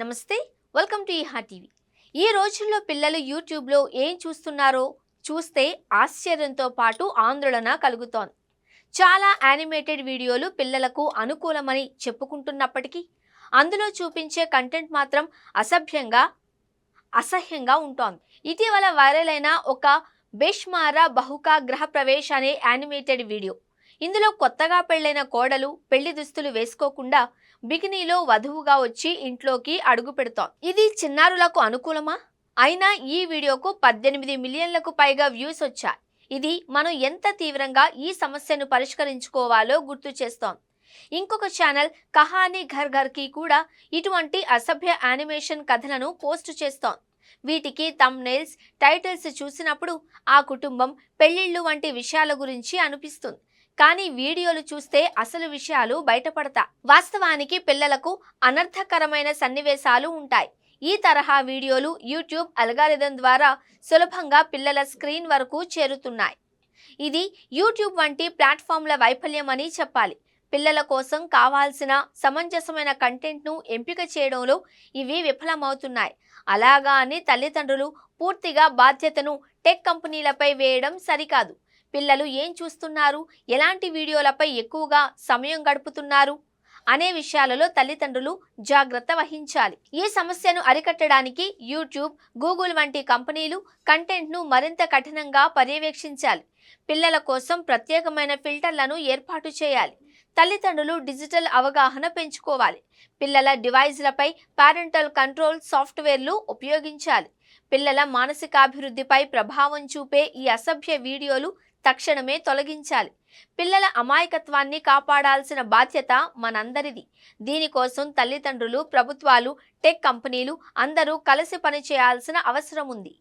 నమస్తే welcome to ఈహా TV. ఈ రోజుల్లో పిల్లలు యూట్యూబ్లో ఏం చూస్తున్నారో చూస్తే ఆశ్చర్యంతో పాటు ఆందోళన కలుగుతోంది. చాలా యానిమేటెడ్ వీడియోలు పిల్లలకు అనుకూలమని చెప్పుకుంటున్నప్పటికీ అందులో చూపించే కంటెంట్ మాత్రం అసభ్యంగా అసహ్యంగా ఉంటోంది. ఇటీవల వైరల్ అయిన ఒక బేష్మారా బహుకా గ్రహ ప్రవేశ్ అనే యానిమేటెడ్ వీడియో. ఇందులో కొత్తగా పెళ్ళైన కోడలు పెళ్ళి దుస్తులు వేసుకోకుండా బికినీలో వధువుగా వచ్చి ఇంట్లోకి అడుగు పెడతాం ఇది చిన్నారులకు అనుకూలమా? అయినా ఈ వీడియోకు పద్దెనిమిది మిలియన్లకు పైగా వ్యూస్ వచ్చాయి. ఇది మనం ఎంత తీవ్రంగా ఈ సమస్యను పరిష్కరించుకోవాలో గుర్తు చేస్తోంది. ఇంకొక ఛానల్ కహానీ ఘర్ ఘర్కి కూడా ఇటువంటి అసభ్య యానిమేషన్ కథలను పోస్ట్ చేస్తోంది. వీటికి తమ్ నెయిల్స్ టైటిల్స్ చూసినప్పుడు ఆ కుటుంబం పెళ్ళిళ్ళు వంటి విషయాల గురించి అనిపిస్తుంది. కానీ వీడియోలు చూస్తే అసలు విషయాలు బయటపడతా. వాస్తవానికి పిల్లలకు అనర్థకరమైన సన్నివేశాలు ఉంటాయి. ఈ తరహా వీడియోలు యూట్యూబ్ అల్గారిథం ద్వారా సులభంగా పిల్లల స్క్రీన్ వరకు చేరుతున్నాయి. ఇది యూట్యూబ్ వంటి ప్లాట్ఫామ్ల వైఫల్యమని చెప్పాలి. పిల్లల కోసం కావాల్సిన సమంజసమైన కంటెంట్ను ఎంపిక చేయడంలో ఇవి విఫలమవుతున్నాయి. అలాగా అని తల్లిదండ్రులు పూర్తిగా బాధ్యతను టెక్ కంపెనీలపై వేయడం సరికాదు. పిల్లలు ఏం చూస్తున్నారు? ఎలాంటి వీడియోలపై ఎక్కువగా సమయం గడుపుతున్నారు? అనే విషయాలలో తల్లిదండ్రులు జాగ్రత్త వహించాలి. ఈ సమస్యను అరికట్టడానికి యూట్యూబ్ గూగుల్ వంటి కంపెనీలు కంటెంట్ను మరింత కఠినంగా పర్యవేక్షించాలి. పిల్లల కోసం ప్రత్యేకమైన ఫిల్టర్లను ఏర్పాటు చేయాలి. తల్లిదండ్రులు డిజిటల్ అవగాహన పెంచుకోవాలి. పిల్లల డివైజ్లపై పారెంటల్ కంట్రోల్ సాఫ్ట్వేర్లు ఉపయోగించాలి. పిల్లల మానసికాభివృద్ధిపై ప్రభావం చూపే ఈ అసభ్య వీడియోలు తక్షణమే తొలగించాలి. పిల్లల అమాయకత్వాన్ని కాపాడాల్సిన బాధ్యత మనందరిది. దీనికోసం తల్లిదండ్రులు ప్రభుత్వాలు టెక్ కంపెనీలు అందరూ కలిసి పనిచేయాల్సిన అవసరం ఉంది